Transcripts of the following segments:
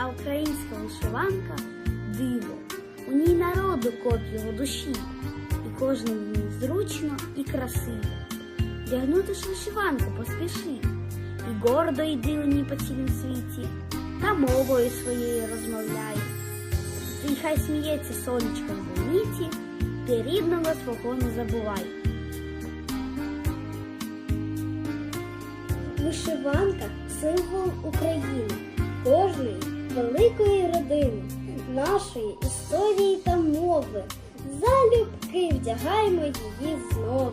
А українська вишиванка диво. У ній народу кот його душі, і кожному в ній зручно і красиво. Вдягнути ж вишиванку поспіши, і гордо йди у ній по цілім світі, та мовою своєю розмовляй. Ти хай сміється сонечко в зеніті, ти рідного свого не забувай. Вишиванка символ України, кожної великої родини, нашої історії та мови. Залюбки вдягаємо її знову.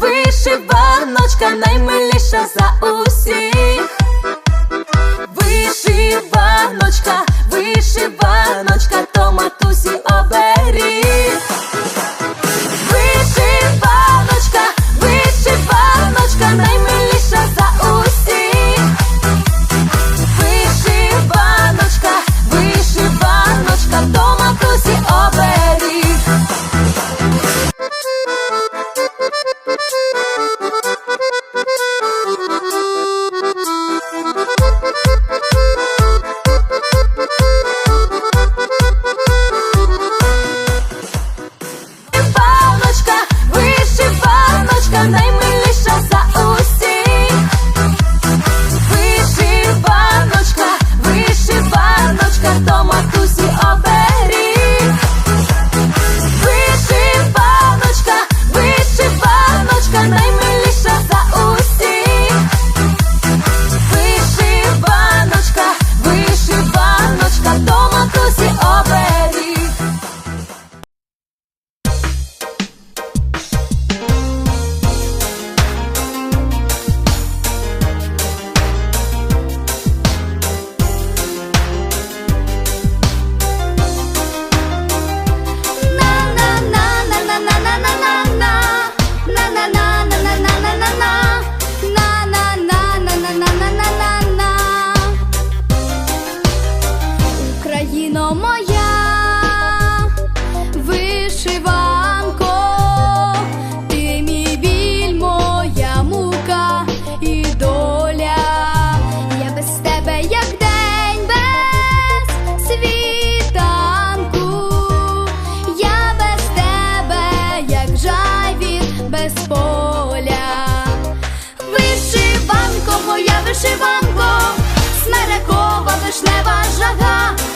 Вишиваночка, наймиліша за усіх. Вишиваночка, вишиваночка, Вишиванко,